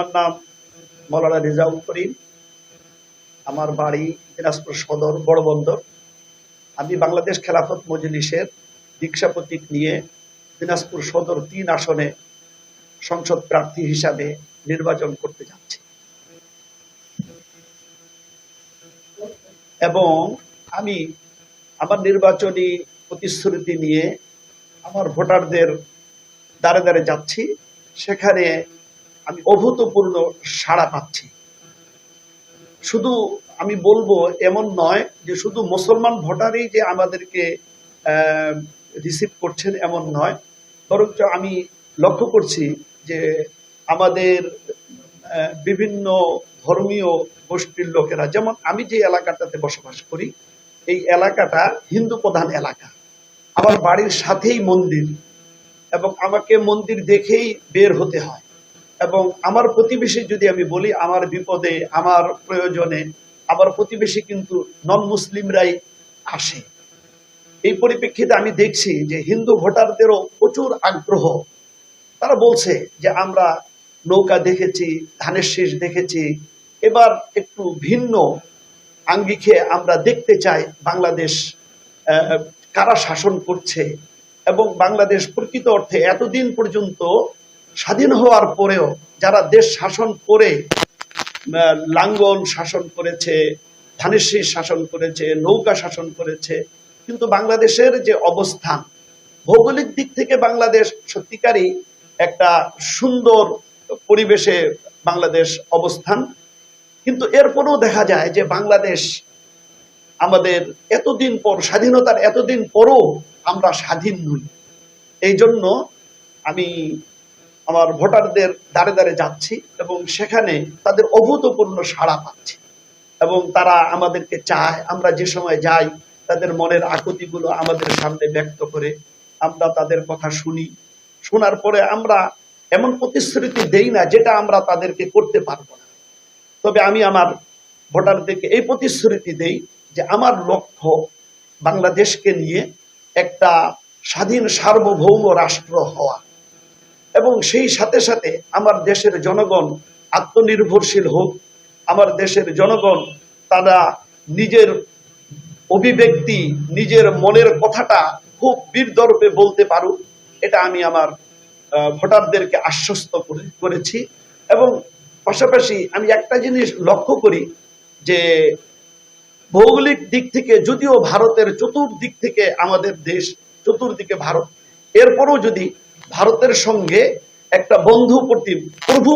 আমার নাম মৌলানা রেজাউল করিম। আমার বাড়ি দিনাজপুর সদর বড় বন্দর আমি বাংলাদেশ খেলাফত মজলিসের দীক্ষা প্রতীক নিয়ে দিনাজপুর সদর তিন আসনে সংসদ প্রার্থী হিসাবে নির্বাচন করতে যাচ্ছি। এবং আমি আমার নির্বাচনী প্রতিশ্রুতি নিয়ে আমার ভোটারদের দ্বারে দ্বারে যাচ্ছি। সেখানে আমি অভূতপূর্ণ সাড়া পাচ্ছি। শুধু আমি বলব এমন নয় যে শুধু মুসলমান ভোটারই যে আমাদেরকে রিসিভ করছেন এমন নয়, বরঞ্চ আমি লক্ষ্য করছি যে আমাদের বিভিন্ন ধর্মীয় গোষ্ঠীর লোকেরা, যেমন আমি যে এলাকাটাতে বসবাস করি, এই এলাকাটা হিন্দু প্রধান এলাকা। আমার বাড়ির সাথেই মন্দির এবং আমাকে মন্দির দেখেই বের হতে হয়। এবং আমার প্রতিবেশী যদি আমি বলি, আমার বিপদে, আমার প্রয়োজনে, আমার প্রতিবেশী কিন্তু নন মুসলিমরাই আসে। এই পরিপ্রেক্ষিতে আমি দেখছি যে হিন্দু ভোটারদেরও প্রচুর আগ্রহ। তারা বলছে যে, আমরা নৌকা দেখেছি, ধানের শীষ দেখেছি। এবার একটু ভিন্ন আঙ্গিকে আমরা দেখতে চাই বাংলাদেশ কারা শাসন করছে এবং বাংলাদেশ প্রকৃত অর্থে এতদিন পর্যন্ত স্বাধীন হওয়ার পরেও যারা দেশ শাসন করে লাঙ্গল শাসন করেছে ধানের শাসন করেছে, নৌকা শাসন করেছে, কিন্তু বাংলাদেশের যে অবস্থান, ভৌগোলিক দিক থেকে বাংলাদেশ সত্যিকারই একটা সুন্দর পরিবেশে বাংলাদেশ অবস্থান। কিন্তু এরপরেও দেখা যায় যে বাংলাদেশ আমাদের এতদিন পর, স্বাধীনতার এতদিন পরও আমরা স্বাধীন নই। এই জন্য আমি আমার ভোটারদের দাঁড়ে দাঁড়ে যাচ্ছি এবং সেখানে তাদের অভূতপূর্ণ সাড়া পাচ্ছি। এবং তারা আমাদেরকে চায়, আমরা যে সময় যাই, তাদের মনের আকুতিগুলো আমাদের সামনে ব্যক্ত করে আমরা তাদের কথা শুনি। শোনার পরে আমরা এমন প্রতিশ্রুতি দেই না যেটা আমরা তাদেরকে করতে পারব না। তবে আমি আমার ভোটারদেরকে এই প্রতিশ্রুতি দেই যে আমার লক্ষ্য বাংলাদেশকে নিয়ে একটা স্বাধীন সার্বভৌম রাষ্ট্র হওয়া। এবং সেই সাথে সাথে আমার দেশের জনগণ আত্মনির্ভরশীল হোক। আমার দেশের জনগণ তারা নিজের অভিব্যক্তি, নিজের মনের কথাটা খুব বীরদর্পে বলতে পারুক, এটা আমি আমার ভোটারদেরকে আশ্বস্ত করে- করেছি। এবং পাশাপাশি আমি একটা জিনিস লক্ষ্য করি যে ভৌগোলিক দিক থেকে যদিও ভারতের চতুর্দিক থেকে আমাদের দেশ চতুর্দিকে ভারত, এরপরও যদি ভারতের সঙ্গে একটা বন্ধু প্রতি প্রভু